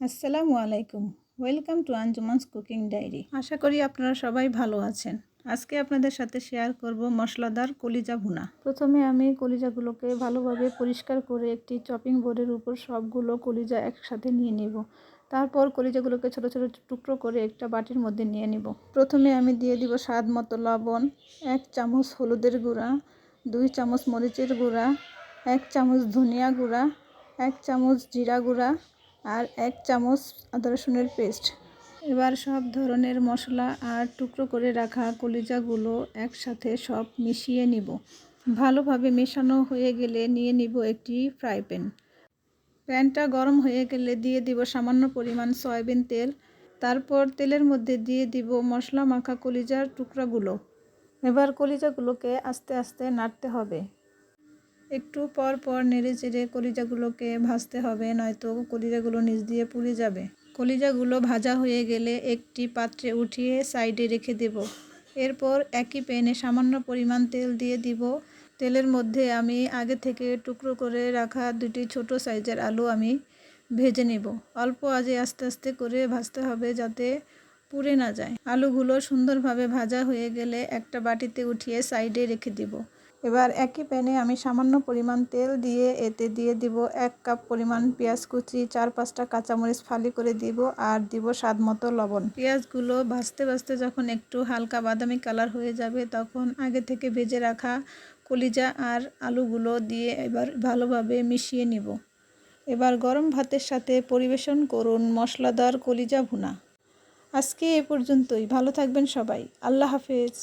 আসসালামু আলাইকুম। Welcome to Anjuman's cooking diary আশা করি আপনারা সবাই ভালো আছেন। আজকে আপনাদের সাথে শেয়ার করব মশলাদার কলিজা ভুনা। প্রথমে আমি কলিজাগুলোকে ভালোভাবে পরিষ্কার করে একটি চপিং বোর্ডের উপর সবগুলো কলিজা একসাথে নিয়ে নেব। তারপর কলিজাগুলোকে ছোট ছোট টুকরো করে একটা বাটির মধ্যে নিয়ে নেব। প্রথমে আমি দিয়ে দিব স্বাদ মতো লবণ, এক চামচ হলুদের গুঁড়া, দুই চামচ মরিচের গুঁড়া, এক চামচ ধনিয়া গুঁড়া, এক চামচ জিরা গুঁড়া আর এক চামচ আদা রসুনের পেস্ট। এবার সব ধরনের মশলা আর টুকরো করে রাখা কলিজাগুলো একসাথে সব মিশিয়ে নিব। ভালোভাবে মেশানো হয়ে গেলে নিয়ে নিব একটি ফ্রাই প্যান। প্যানটা গরম হয়ে গেলে দিয়ে দিব সামান্য পরিমাণ সয়াবিন তেল। তারপর তেলের মধ্যে দিয়ে দিব মশলা মাখা কলিজার টুকরাগুলো। এবার কলিজাগুলোকে আস্তে আস্তে নাড়তে হবে। একটু পর পর নেড়ে চেড়ে কলিজাগুলোকে ভাজতে হবে, নয়তো কলিজাগুলো নিচ দিয়ে পুড়ে যাবে। কলিজাগুলো ভাজা হয়ে গেলে একটি পাত্রে উঠিয়ে সাইডে রেখে দেব। এরপর একই প্যানে সামান্য পরিমাণ তেল দিয়ে দিব। তেলের মধ্যে আমি আগে থেকে টুকরো করে রাখা দুটি ছোট সাইজের আলু আমি ভেজে নেব। অল্প আজে আস্তে আস্তে করে ভাজতে হবে যাতে পুড়ে না যায়। আলুগুলো সুন্দরভাবে ভাজা হয়ে গেলে একটা বাটিতে উঠিয়ে সাইডে রেখে দিব। এবার একই প্যানে আমি সামান্য পরিমাণ তেল দিয়ে এতে দিয়ে দিব এক কাপ পরিমাণ পেঁয়াজ কুচি, চার পাঁচটা কাঁচামরিচ ফালি করে দিব আর দিব স্বাদ মতো লবণ। পেঁয়াজগুলো ভাজতে ভাজতে যখন একটু হালকা বাদামি কালার হয়ে যাবে, তখন আগে থেকে ভেজে রাখা কলিজা আর আলুগুলো দিয়ে এবার ভালোভাবে মিশিয়ে নিব। এবার গরম ভাতের সাথে পরিবেশন করুন মশলাদার কলিজা ভুনা। আজকে এ পর্যন্তই। ভালো থাকবেন সবাই। আল্লাহ হাফেজ।